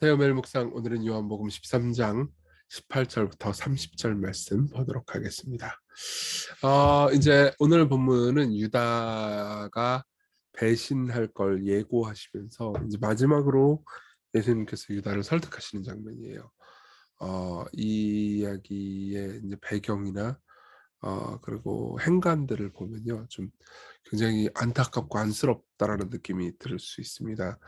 마테오 멜 묵상 오늘은 요한복음 13장 18절부터 30절 말씀 보도록 하겠습니다. 어, 이제 오늘 본문은 유다가 배신할 걸 예고하시면서 이제 마지막으로 예수님께서 유다를 설득하시는 장면이에요. 어, 이 이야기의 이제 배경이나 어, 그리고 행간들을 보면요, 좀 굉장히 안타깝고 안쓰럽다라는 느낌이 들수 있습니다.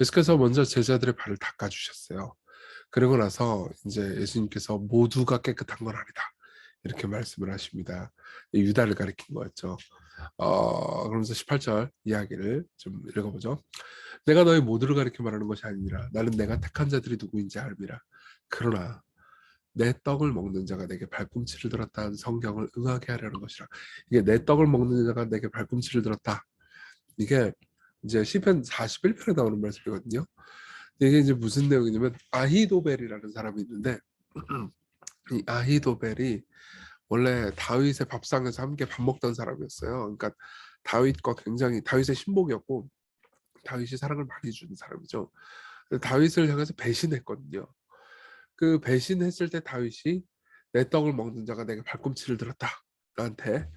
예수께서 먼저 제자들의 발을 닦아주셨어요. 그리고 나서 이제 예수님께서 모두가 깨끗한 건 아니다. 이렇게 말씀을 하십니다. 유다를 가리킨 거였죠. 어, 그러면서 18절 이야기를 좀 읽어보죠. 내가 너희 모두를 가리켜 말하는 것이 아니라 나는 내가 택한 자들이 누구인지 알미라. 그러나 내 떡을 먹는 자가 내게 발꿈치를 들었다 는 성경을 응하게 하려는 것이라. 이게 내 떡을 먹는 자가 내게 발꿈치를 들었다. 이게 이제 시편 41편에 나오는 말씀이거든요. 이게 이제 무슨 내용이냐면 아히도벨이라는 사람이 있는데 이 아히도벨이 원래 다윗의 밥상에서 함께 밥 먹던 사람이었어요. 그러니까 다윗과 굉장히 다윗의 신복이었고 다윗이 사랑을 많이 주는 사람이죠. 다윗을 향해서 배신했거든요. 그 배신했을 때 다윗이 내 떡을 먹는 자가 내게 발꿈치를 들었다. 나한테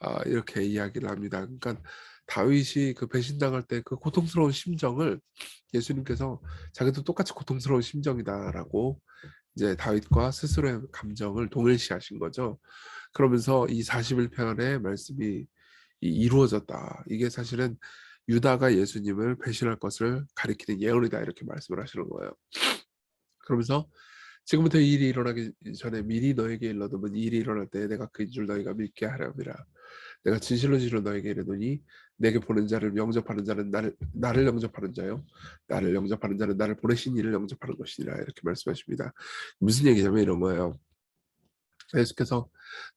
아, 이렇게 이야기를 합니다. 그러니까 다윗이 그 배신당할 때 그 고통스러운 심정을 예수님께서 자기도 똑같이 고통스러운 심정이다라고 이제 다윗과 스스로의 감정을 동일시하신 거죠. 그러면서 이 41편의 말씀이 이루어졌다. 이게 사실은 유다가 예수님을 배신할 것을 가리키는 예언이다 이렇게 말씀을 하시는 거예요. 그러면서 지금부터 이 일이 일어나기 전에 미리 너에게 일러두면 이 일이 일어날 때 내가 그인 줄 너희가 믿게 하려니라. 내가 진실로 진실로 너에게 이르노니 내게 보는 자를 영접하는 자는 나를 나를 영접하는 자요 나를 영접하는 자는 나를 보내신 이를 영접하는 것이니라 이렇게 말씀하십니다. 무슨 얘기냐면 이런 거예요. 예수께서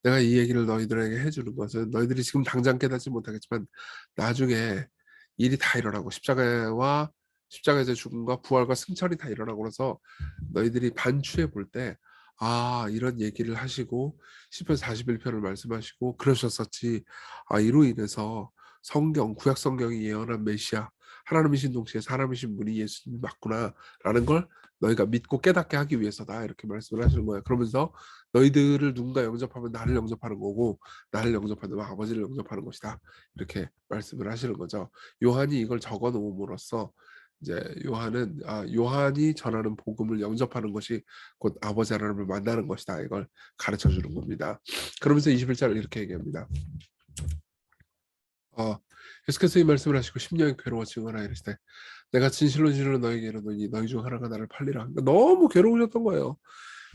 내가 이 얘기를 너희들에게 해주는 것은 너희들이 지금 당장 깨닫지 못하겠지만 나중에 일이 다 일어나고 십자가와 십자가에서 죽음과 부활과 승천이 다 일어나고 그래서 너희들이 반추해 볼 때 아 이런 얘기를 하시고 시편 41편을 말씀하시고 그러셨었지 아 이로 인해서 성경 구약 성경이 예언한 메시아 하나님이신 동시에 사람이신 분이 예수님이 맞구나라는 걸 너희가 믿고 깨닫게 하기 위해서다 이렇게 말씀을 하시는 거예요. 그러면서 너희들을 누군가 영접하면 나를 영접하는 거고 나를 영접하면 아버지를 영접하는 것이다 이렇게 말씀을 하시는 거죠. 요한이 이걸 적어 놓음으로써 이제 요한은 아, 요한이 전하는 복음을 영접하는 것이 곧 아버지 하나님을 만나는 것이다. 이걸 가르쳐 주는 겁니다. 그러면서 21절을 이렇게 얘기합니다. 어, 예수께서 이 말씀을 하시고 심령이 괴로워 증언하 이르시되 내가 진실로 진실로 너에게 이르노니 너희 중 하나가 나를 팔리라. 그러니까 너무 괴로우셨던 거예요.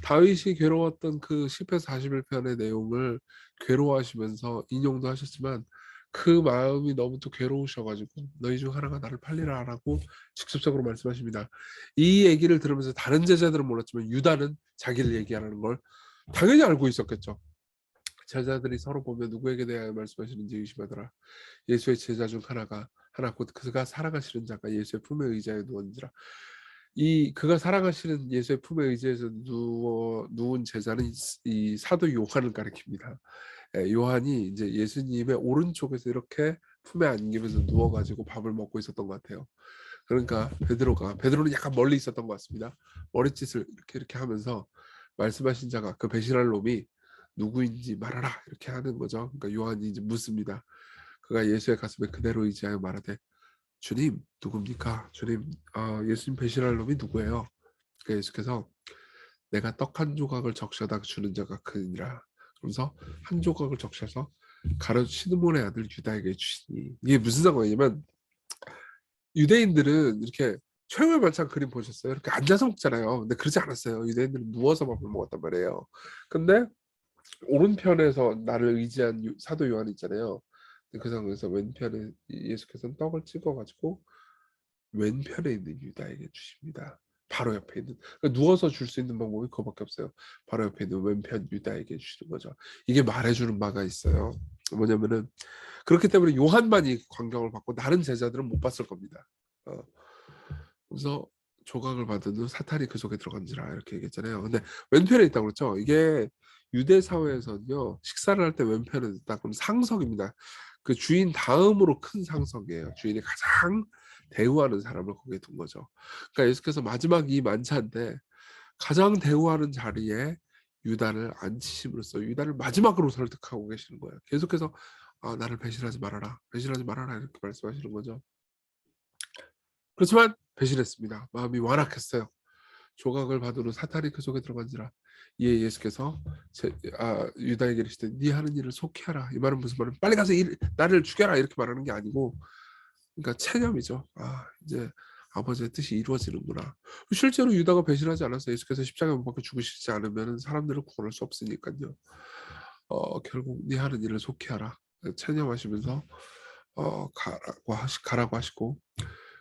다윗이 괴로웠던 그 시편 41편의 내용을 괴로워하시면서 인용도 하셨지만 그 마음이 너무 또 괴로우셔가지고 너희 중 하나가 나를 팔리라라고 직접적으로 말씀하십니다. 이 얘기를 들으면서 다른 제자들은 몰랐지만 유다는 자기를 얘기하는 걸 당연히 알고 있었겠죠. 제자들이 서로 보면 누구에게 대하여 말씀하시는지 의심하더라. 예수의 제자 중 하나가 하나 곧 그가 살아가시는 자가 예수의 품에 의지하여 누웠는지라. 이 그가 살아가시는 예수의 품에 의지해서 누워 누운 제자는 이, 이 사도 요한을 가리킵니다. 예, 요한이 이제 예수님의 오른쪽에서 이렇게 품에 안기면서 누워가지고 밥을 먹고 있었던 것 같아요. 그러니까 베드로가 베드로는 약간 멀리 있었던 것 같습니다. 머리짓을 이렇게 이렇게 하면서 말씀하신 자가 그 배신할 놈이 누구인지 말하라 이렇게 하는 거죠. 그러니까 요한이 이제 묻습니다. 그가 예수의 가슴에 그대로 의지하여 말하되 주님 누굽니까? 주님 어, 예수님 배신할 놈이 누구예요? 그러니까 예수께서 내가 떡 한 조각을 적셔다 주는 자가 그니라. 그러면서 한 조각을 적셔서 가르 시드몬의 아들 유다에게 주시니 이게 무슨 상관이냐면 유대인들은 이렇게 최후의 만찬 그림 보셨어요? 이렇게 앉아서 먹잖아요. 근데 그러지 않았어요. 유대인들은 누워서 밥을 먹었단 말이에요. 근데 오른편에서 나를 의지한 유- 사도 요한 있잖아요. 그 상황에서 왼편에 예수께서는 떡을 찍어 가지고 왼편에 있는 유다에게 주십니다. 바로 옆에 있는 그러니까 누워서 줄 수 있는 방법이 그거밖에 없어요. 바로 옆에 있는 왼편 유다에게 주시는 거죠. 이게 말해주는 바가 있어요. 뭐냐면은 그렇기 때문에 요한만이 광경을 받고 다른 제자들은 못 봤을 겁니다. 어. 그래서 조각을 받은 후 사탄이 그 속에 들어간지라 이렇게 얘기했잖아요. 근데 왼편에 있다고 그랬죠. 이게 유대 사회에서는요 식사를 할때 있다 그럼 상석입니다. 그 주인 다음으로 큰 상석이에요. 주인이 가장 대우하는 사람을 거기에 둔 거죠. 그러니까 예수께서 마지막 이 만찬 때 가장 대우하는 자리에 유다를 앉히심으로써 유다를 마지막으로 설득하고 계시는 거예요. 계속해서 아, 나를 배신하지 말아라, 배신하지 말아라 이렇게 말씀하시는 거죠. 그렇지만 배신했습니다. 마음이 완악했어요. 조각을 받으러 사탄이 그 속에 들어간지라. 이에 예수께서 제, 아, 유다에게 이르시되 네 하는 일을 속히 하라. 이 말은 무슨 말은 빨리 가서 일, 나를 죽여라 이렇게 말하는 게 아니고 그러니까 체념이죠. 아 이제 아버지의 뜻이 이루어지는구나. 실제로 유다가 배신하지 않았어요. 예수께서 십자가에 못 박혀 죽으시지 않으면 사람들을 구원할 수 없으니까요. 어, 결국 네 하는 일을 속히 하라. 체념하시면서 어, 가라고 하시 가라고 하시고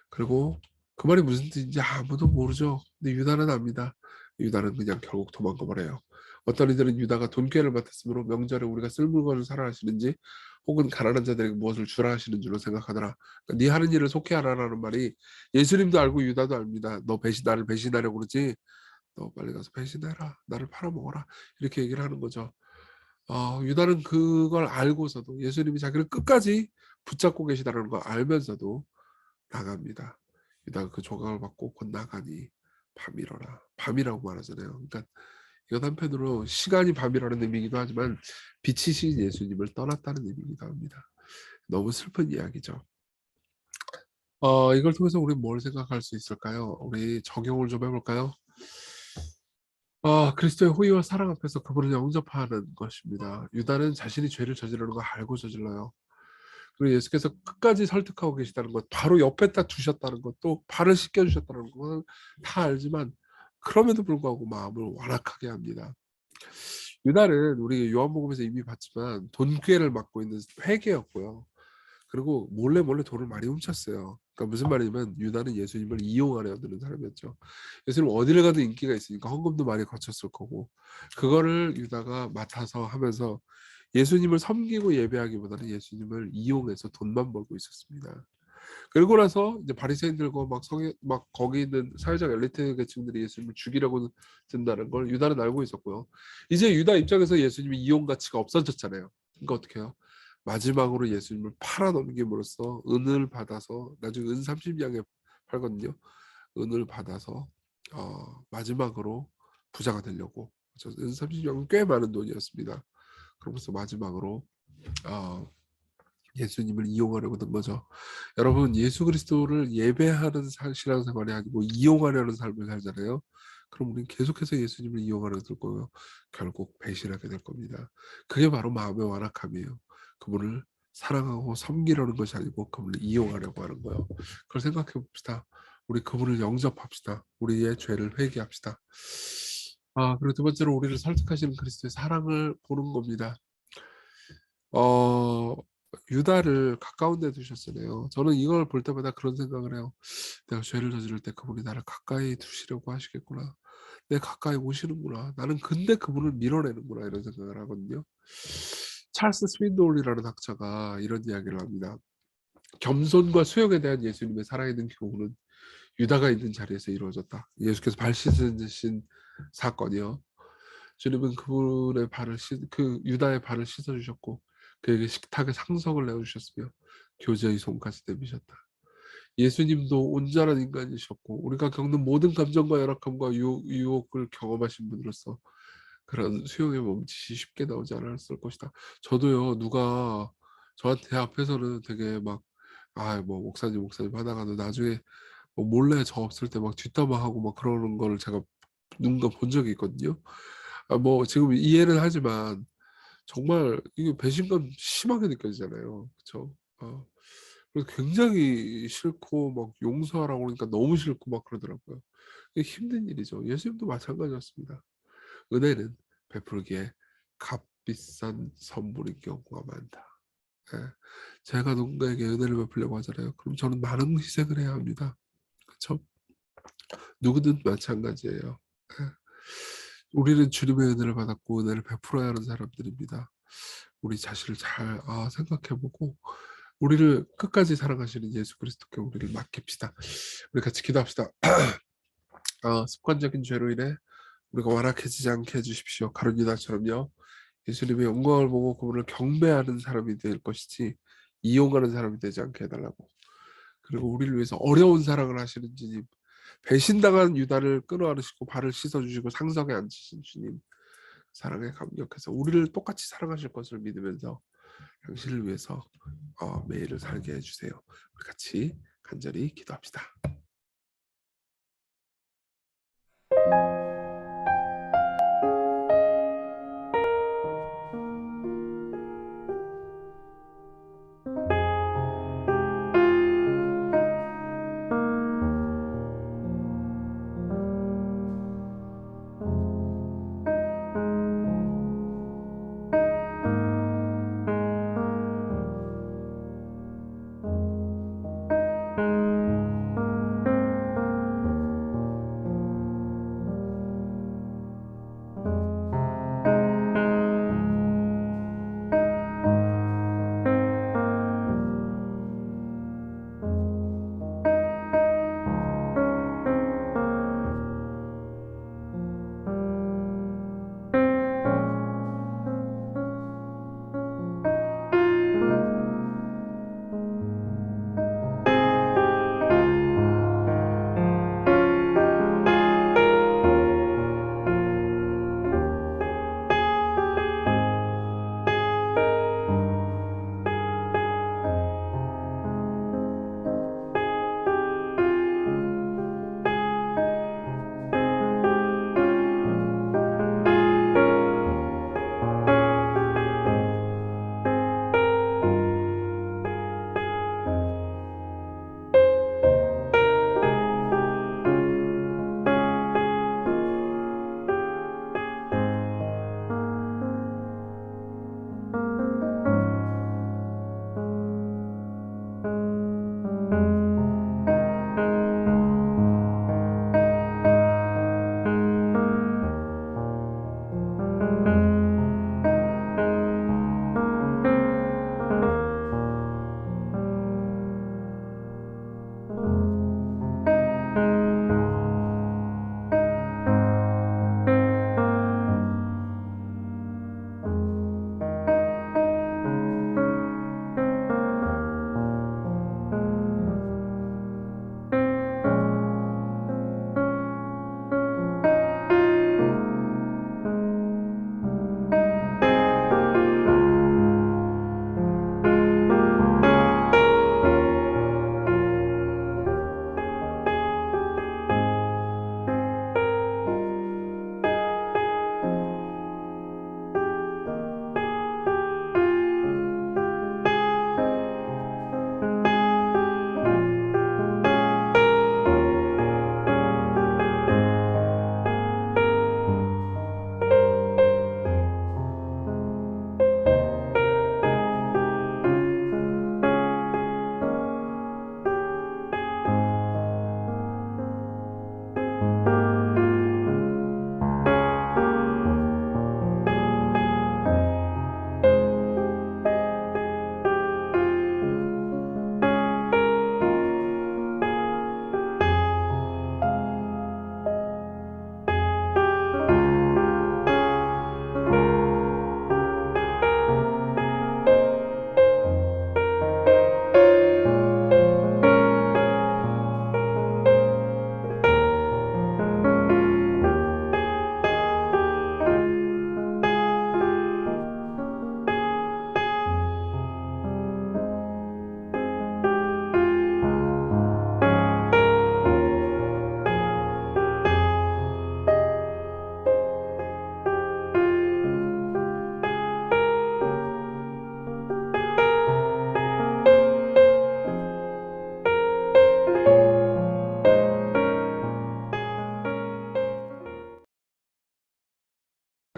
그리고 그 말이 무슨 뜻인지 아무도 모르죠. 근데 유다는 압니다. 유다는 그냥 결국 도망가 버려요. 어떤 이들은 유다가 돈꾀를 맡았으므로 명절에 우리가 쓸 물건을 사라 하시는지 혹은 가난한 자들에게 무엇을 주라 하시는 줄로 생각하더라. 그러니까 네 하는 일을 속히 하라라는 말이 예수님도 알고 유다도 압니다. 너 배신 나를 배신하려고 그러지. 너 빨리 가서 배신해라. 나를 팔아먹어라. 이렇게 얘기를 하는 거죠. 어, 유다는 그걸 알고서도 예수님이 자기를 끝까지 붙잡고 계시다는 걸 알면서도 나갑니다. 유다가 그 조각을 받고 곧 나가니 밤이러라. 밤이라고 말하잖아요. 그러니까 이건 한편으로 시간이 밤이라는 의미이기도 하지만 빛이신 예수님을 떠났다는 의미이기도 합니다. 너무 슬픈 이야기죠. 어, 이걸 통해서 우리 뭘 생각할 수 있을까요? 우리 적용을 좀 해볼까요? 어, 그리스도의 호의와 사랑 앞에서 그분을 영접하는 것입니다. 유다는 자신이 죄를 저지르는 거 알고 저질러요. 그리고 예수께서 끝까지 설득하고 계시다는 것, 바로 옆에다 두셨다는 것도 발을 씻겨 주셨다는 것은 다 알지만 그럼에도 불구하고 마음을 완악하게 합니다. 유다는 우리 요한복음에서 이미 봤지만 돈괴를 맡고 있는 회계였고요. 그리고 몰래 몰래 돈을 많이 훔쳤어요. 그러니까 무슨 말이냐면 유다는 예수님을 이용하려 드는 사람이었죠. 예수님 어디를 가도 인기가 있으니까 헌금도 많이 거쳤을 거고 그거를 유다가 맡아서 하면서 예수님을 섬기고 예배하기보다는 예수님을 이용해서 돈만 벌고 있었습니다. 그리고 나서 이제 바리새인들과 막 성에 막 거기 있는 사회적 엘리트 계층들이 예수님을 죽이려고 든다는 걸 유다는 알고 있었고요. 이제 유다 입장에서 예수님이 이용 가치가 없어졌잖아요. 그러니까 어떻게 해요? 마지막으로 예수님을 팔아 넘김으로써 은을 받아서 나중에 은 30양에 팔거든요. 은을 받아서 어, 마지막으로 부자가 되려고 은 30양은 꽤 많은 돈이었습니다. 그러면서 마지막으로 어, 예수님을 이용하려고 든 거죠. 여러분 예수 그리스도를 예배하는 신앙생활이 아니고 이용하려는 삶을 살잖아요. 그럼 우리는 계속해서 예수님을 이용하려고 들 거고요. 결국 배신하게 될 겁니다. 그게 바로 마음의 완악함이에요. 그분을 사랑하고 섬기려는 것이 아니고 그분을 이용하려고 하는 거예요. 그걸 생각해 봅시다. 우리 그분을 영접합시다. 우리의 죄를 회개합시다. 아, 그리고 두 번째로 우리를 설득하시는 그리스도의 사랑을 보는 겁니다. 어, 유다를 가까운 데 두셨잖아요. 저는 이걸 볼 때마다 그런 생각을 해요. 내가 죄를 저지를 때 그분이 나를 가까이 두시려고 하시겠구나. 내 가까이 오시는구나. 나는 근데 그분을 밀어내는구나 이런 생각을 하거든요. 찰스 스윈돌이라는 학자가 이런 이야기를 합니다. 겸손과 수용에 대한 예수님의 살아있는 교훈은 유다가 있는 자리에서 이루어졌다. 예수께서 발 씻으신 사건이요. 주님은 그분의 발을 씻, 그 유다의 발을 씻어 주셨고 그에게 식탁에 상석을 내어 주셨으며 교제의 손까지 내미셨다. 예수님도 온전한 인간이셨고 우리가 겪는 모든 감정과 열악함과 유혹, 유혹 을 경험하신 분으로서 그런 수용의 몸짓이 쉽게 나오지 않았을 것이다. 저도요 누가 저한테 앞에서는 되게 막 아 뭐 목사님 목사님 하다가도 나중에 뭐 몰래 저 없을 때 막 뒷담화하고 막 그러는 거를 제가 누군가 본 적이 있거든요. 아 뭐 지금 이해는 하지만 정말 이게 배신감 심하게 느껴지잖아요. 그쵸? 어. 그래서 굉장히 싫고 막 용서하라고 그러니까 너무 싫고 막 그러더라고요. 힘든 일이죠. 예수님도 마찬가지였습니다. 은혜는 베풀기에 값비싼 선물인 경우가 많다. 예. 제가 누군가에게 은혜를 베풀려고 하잖아요. 그럼 저는 많은 희생을 해야 합니다. 그렇죠? 누구든 마찬가지예요. 예. 우리는 주님의 은혜를 받았고 은혜를 베풀어야 하는 사람들입니다. 우리 자신을 잘 아, 생각해보고 우리를 끝까지 사랑하시는 예수 그리스도께 우리를 맡깁시다. 우리 같이 기도합시다. 아, 습관적인 죄로 인해 우리가 완악해지지 않게 해주십시오. 가룟유다처럼요. 예수님의 영광을 보고 그분을 경배하는 사람이 될 것이지 이용하는 사람이 되지 않게 해달라고. 그리고 우리를 위해서 어려운 사랑을 하시는 주님, 배신당한 유다를 끌어안으시고 발을 씻어주시고 상석에 앉으신 주님, 사랑에 감격해서 우리를 똑같이 사랑하실 것을 믿으면서 당신을 위해서 어, 매일을 살게 해주세요. 우리 같이 간절히 기도합시다.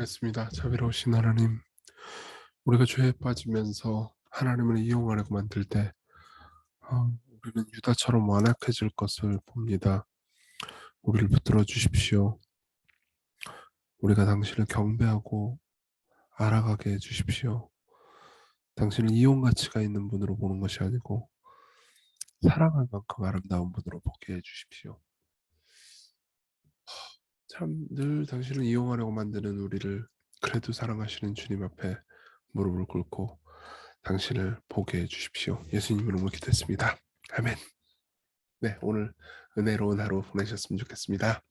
알겠습니다. 자비로우신 하나님, 우리가 죄에 빠지면서 하나님을 이용하려고 만들 때 어, 우리는 유다처럼 완악해질 것을 봅니다. 우리를 붙들어 주십시오. 우리가 당신을 경배하고 알아가게 해주십시오. 당신을 이용 가치가 있는 분으로 보는 것이 아니고 사랑할 만큼 아름다운 분으로 보게 해주십시오. 참 늘 당신을 이용하려고 만드는 우리를 그래도 사랑하시는 주님 앞에 무릎을 꿇고 당신을 보게 해 주십시오. 예수님 이름으로 기도했습니다. 아멘. 네, 오늘 은혜로운 하루 보내셨으면 좋겠습니다.